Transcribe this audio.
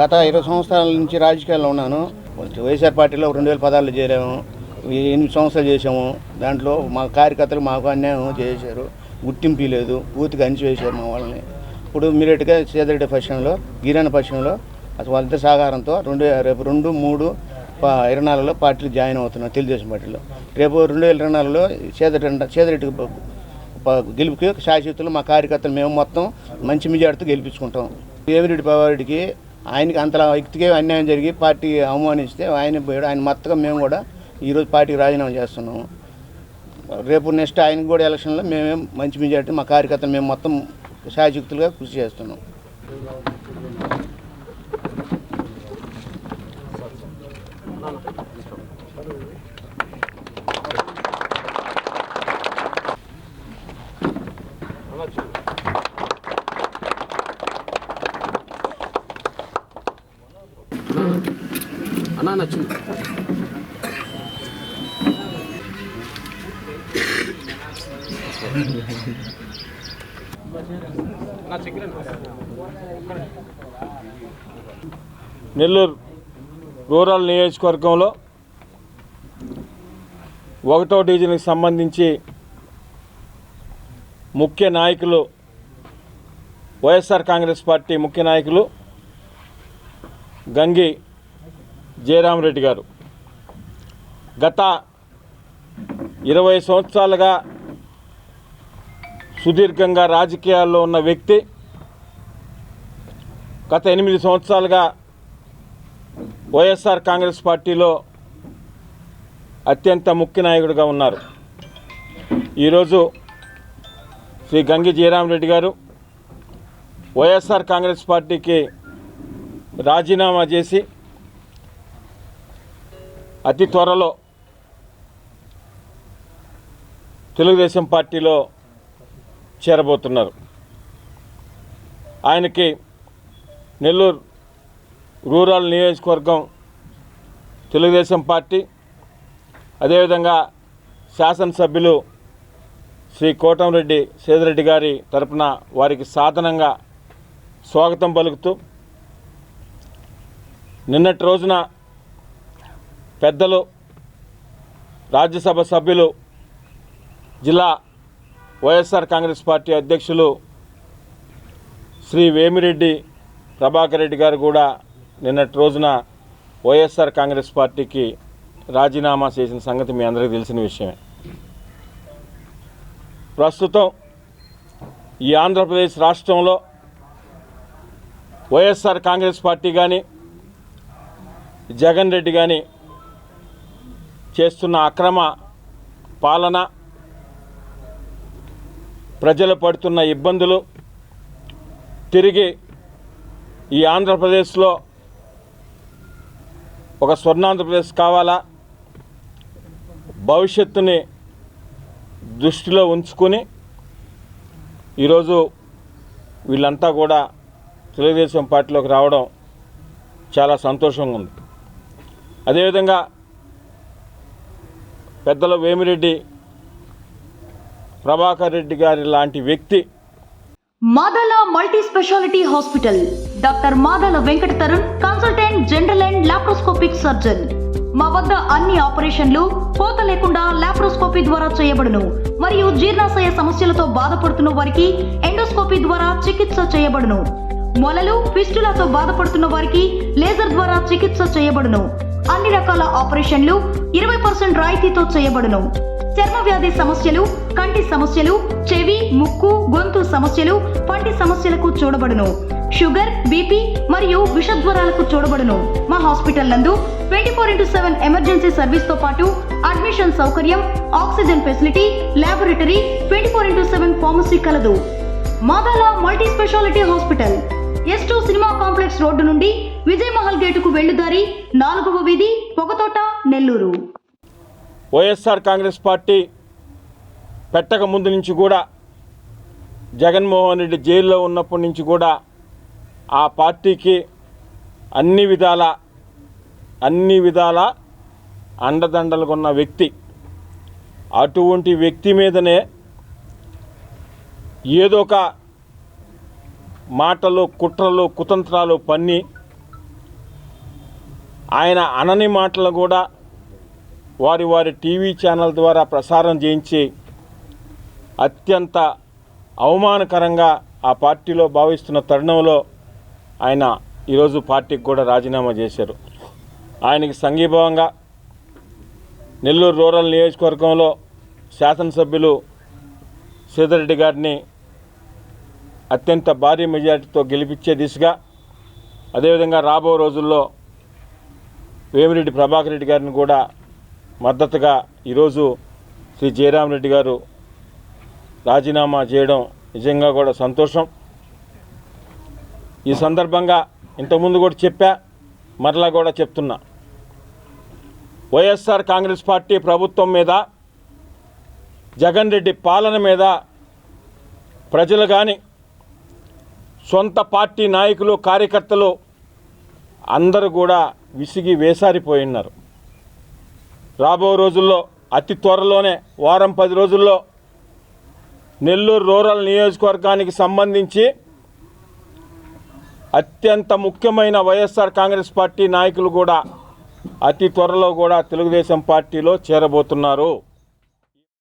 గత ఇరవై సంవత్సరాల నుంచి రాజకీయాల్లో ఉన్నాను. వైఎస్ఆర్ పార్టీలో రెండు వేల పదాలు చేరాము. ఎనిమిది సంవత్సరాలు చేసాము దాంట్లో మా కార్యకర్తలు మాకు అన్యాయం చేశారు. గుర్తింపు లేదు. పూర్తిగా అణిచివేశారు మా వాళ్ళని. ఇప్పుడు మీరేట్గా సేదరెడ్డి పక్షంలో గిరిజన పక్షంలో అసలు వాళ్ళిద్దరి సహకారంతో రెండు రేపు రెండు మూడు ప- ఇరవై నాలుగులో పార్టీలు జాయిన్ అవుతున్నాం తెలుగుదేశం పార్టీలో. రేపు రెండు వేల ఇరవై నాలుగులో సేదరెడ్డి సేదరెడ్డి గెలుపుకి శాశ్వతలు మా కార్యకర్తలు మేము మొత్తం మంచి మెజార్టీతో గెలిపించుకుంటాం. వేమిరెడ్డి పవారెడ్డికి ఆయనకి అంతలా వ్యక్తికే అన్యాయం జరిగి పార్టీ అవమానిస్తే ఆయన పోయాడు. ఆయన మొత్తగా మేము కూడా ఈరోజు పార్టీకి రాజీనామా చేస్తున్నాము రేపు నెక్స్ట్ ఆయనకి కూడా ఎలక్షన్లో మేమే మంచి మెజార్టీ మా కార్యకర్తలు మేము మొత్తం శాశ్వతులుగా కృషి చేస్తున్నాం. అన్నా నచ్చింది నెల్లూరు రూరల్ నియోజకవర్గంలో ఒకటో డివిజన్కి సంబంధించి ముఖ్య నాయకులు వైఎస్ఆర్ కాంగ్రెస్ పార్టీ ముఖ్య నాయకులు గంగి జయరామరెడ్డి గారు. గత ఇరవై సంవత్సరాలుగా సుదీర్ఘంగా రాజకీయాల్లో ఉన్న వ్యక్తి గత ఎనిమిది సంవత్సరాలుగా వైఎస్ఆర్ కాంగ్రెస్ పార్టీలో అత్యంత ముఖ్య నాయకుడిగా ఉన్నారు. ఈరోజు శ్రీ గంగి జయరామరెడ్డి గారు వైఎస్ఆర్ కాంగ్రెస్ పార్టీకి రాజీనామా చేసి అతి త్వరలో తెలుగుదేశం పార్టీలో చేరబోతున్నారు. ఆయనకి నెల్లూరు రూరల్ నియోజకవర్గం తెలుగుదేశం పార్టీ అదేవిధంగా శాసనసభ్యులు శ్రీ కోటంరెడ్డి సేదిరెడ్డి గారి తరపున వారికి సాధనంగా స్వాగతం పలుకుతూ నిన్నటి రోజున పెద్దలు రాజ్యసభ సభ్యులు జిల్లా వైఎస్ఆర్ కాంగ్రెస్ పార్టీ అధ్యక్షులు శ్రీ వేమిరెడ్డి ప్రభాకర్ రెడ్డి గారు కూడా నిన్నటి రోజున వైఎస్ఆర్ కాంగ్రెస్ పార్టీకి రాజీనామా చేసిన సంగతి మీ అందరికీ తెలిసిన విషయమే. ప్రస్తుతం ఈ ఆంధ్రప్రదేశ్ రాష్ట్రంలో వైఎస్ఆర్ కాంగ్రెస్ పార్టీ కానీ జగన్ రెడ్డి కానీ చేస్తున్న అక్రమ పాలన ప్రజలు పడుతున్న ఇబ్బందులు తిరిగి ఈ ఆంధ్రప్రదేశ్లో ఒక స్వర్ణాంధ్రప్రదేశ్ కావాలా? భవిష్యత్తుని దృష్టిలో ఉంచుకొని ఈరోజు వీళ్ళంతా కూడా తెలుగుదేశం పార్టీలోకి రావడం చాలా సంతోషంగా ఉంది. అదేవిధంగా పెద్దల వేమిరెడ్డి ప్రభాకర్ రెడ్డి గారి లాంటి వ్యక్తి Madala multi speciality hospital doctor Madala Venkata Tarun consultant general and laparoscopic surgeon. మా వద్ద అన్ని ఆపరేషన్లు కోత లేకుండా ద్వారా చేయబడును. మరియు జీర్ణాశయ సమస్యలతో బాధపడుతున్న వారికి ఎండోస్కోపీ ద్వారా చికిత్స చేయబడును. మొలలు ఫిస్టులతో బాధపడుతున్న వారికి లేజర్ ద్వారా చికిత్స చేయబడును. అన్ని రకాల ఆపరేషన్లు ఇరవై పర్సెంట్ రాయితీతో చేయబడును. చర్మ వ్యాధి సమస్యలు కంటి సమస్యలు చెవి ముక్కు గొంతు సమస్యలు పంటి సమస్యలకు చూడబడును. షుగర్ బీపీ మరియు విషజ్వరాలకు చూడబడును. మా హాస్పిటల్ నందు twenty four into seven emergency సర్వీస్తో పాటు అడ్మిషన్ సౌకర్యం oxygen facility laboratory twenty four into seven pharmacy కలదు. Madala multi speciality hospital. S two cinema complex road నుండి విజయమహల్ గేటుకు వెళ్ళుదారి నాలుగవ వీధి Pogathota Nellore. YSR Congress party పెట్టక ముందు నుంచి కూడా జగన్మోహన్ రెడ్డి జైల్లో ఉన్నప్పటి నుంచి కూడా ఆ పార్టీకి అన్ని విధాల అన్ని విధాల అండదండలుగున్న వ్యక్తి. అటువంటి వ్యక్తి మీదనే ఏదో ఒక మాటలు కుట్రలు కుతంత్రాలు పన్ని ఆయన అనని మాటలు కూడా వారి వారి టీవీ ఛానల్ ద్వారా ప్రసారం చేయించి అత్యంత అవమానకరంగా ఆ పార్టీలో భావిస్తున్న తరుణంలో ఆయన ఈరోజు పార్టీకి కూడా రాజీనామా చేశారు. ఆయనకి సంఘీభావంగా నెల్లూరు రూరల్ నియోజకవర్గంలో శాసనసభ్యులు సీతారెడ్డి గారిని అత్యంత భారీ మెజారిటీతో గెలిపించే దిశగా అదేవిధంగా రాబో రోజుల్లో వేమిరెడ్డి ప్రభాకర్ రెడ్డి గారిని కూడా మద్దతుగా ఈరోజు శ్రీ జయరాం రెడ్డి గారు రాజీనామా చేయడం నిజంగా కూడా సంతోషం. ఈ సందర్భంగా ఇంతకుముందు కూడా చెప్పా మరలా కూడా చెప్తున్నా. వైఎస్ఆర్ కాంగ్రెస్ పార్టీ ప్రభుత్వం మీద జగన్ రెడ్డి పాలన మీద ప్రజలు కానీ సొంత పార్టీ నాయకులు కార్యకర్తలు అందరూ కూడా విసిగి వేసారిపోయి ఉన్నారు రాబో రోజుల్లో అతి త్వరలోనే వారం పది రోజుల్లో నెల్లూరు రూరల్ నియోజకవర్గానికి సంబంధించి అత్యంత ముఖ్యమైన వైఎస్ఆర్ కాంగ్రెస్ పార్టీ నాయకులు కూడా అతి త్వరలో కూడా తెలుగుదేశం పార్టీలో చేరబోతున్నారు.